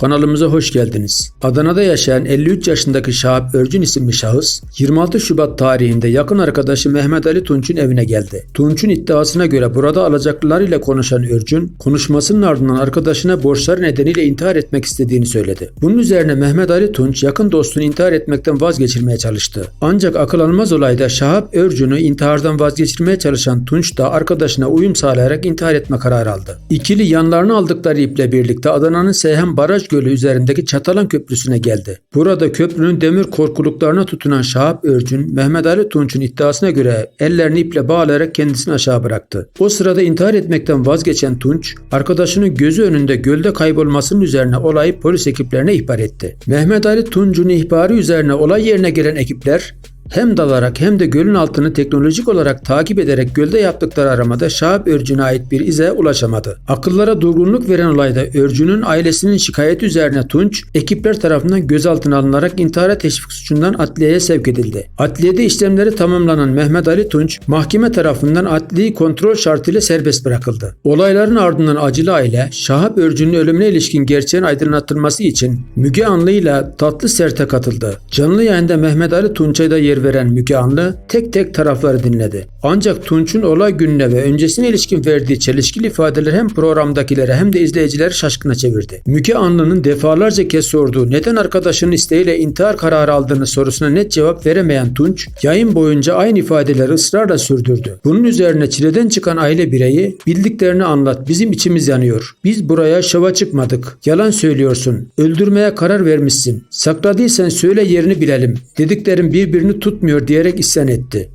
Kanalımıza hoş geldiniz. Adana'da yaşayan 53 yaşındaki Şahap Örcün isimli şahıs 26 Şubat tarihinde yakın arkadaşı Mehmet Ali Tunç'un evine geldi. Tunç'un iddiasına göre burada alacaklılarıyla konuşan Örcün, konuşmasının ardından arkadaşına borçları nedeniyle intihar etmek istediğini söyledi. Bunun üzerine Mehmet Ali Tunç yakın dostunu intihar etmekten vazgeçirmeye çalıştı. Ancak akıl almaz olayda Şahap Örcün'ü intihardan vazgeçirmeye çalışan Tunç da arkadaşına uyum sağlayarak intihar etme kararı aldı. İkili yanlarına aldıkları iple birlikte Adana'nın Seyhan Baraj Gölü üzerindeki Çatalan Köprüsü'ne geldi. Burada köprünün demir korkuluklarına tutunan Şahap Örcün, Mehmet Ali Tunç'un iddiasına göre ellerini iple bağlayarak kendisini aşağı bıraktı. O sırada intihar etmekten vazgeçen Tunç, arkadaşının gözü önünde gölde kaybolmasının üzerine olayı polis ekiplerine ihbar etti. Mehmet Ali Tunç'un ihbarı üzerine olay yerine gelen ekipler hem dalarak hem de gölün altını teknolojik olarak takip ederek gölde yaptıkları aramada Şahap Örcün'e ait bir ize ulaşamadı. Akıllara durgunluk veren olayda Örcün'ün ailesinin şikayeti üzerine Tunç, ekipler tarafından gözaltına alınarak intihara teşvik suçundan adliyeye sevk edildi. Adliyede işlemleri tamamlanan Mehmet Ali Tunç, mahkeme tarafından adli kontrol şartıyla serbest bırakıldı. Olayların ardından acılı aile, Şahap Örcün'ün ölümüne ilişkin gerçeğin aydınlatılması için Müge Anlı'yla Tatlı Sert'e katıldı. Canlı yayında Mehmet Ali Tunç'a da yer veren Müge Anlı tek tek tarafları dinledi. Ancak Tunç'un olay gününe ve öncesine ilişkin verdiği çelişkili ifadeler hem programdakilere hem de izleyicileri şaşkına çevirdi. Müge Anlı'nın defalarca kez sorduğu neden arkadaşının isteğiyle intihar kararı aldığını sorusuna net cevap veremeyen Tunç, yayın boyunca aynı ifadeleri ısrarla sürdürdü. Bunun üzerine çileden çıkan aile bireyi bildiklerini anlat bizim içimiz yanıyor. Biz buraya şova çıkmadık. Yalan söylüyorsun. Öldürmeye karar vermişsin. Sakladıysan söyle yerini bilelim. Dediklerin birbirini tutmuyor diyerek isyan etti.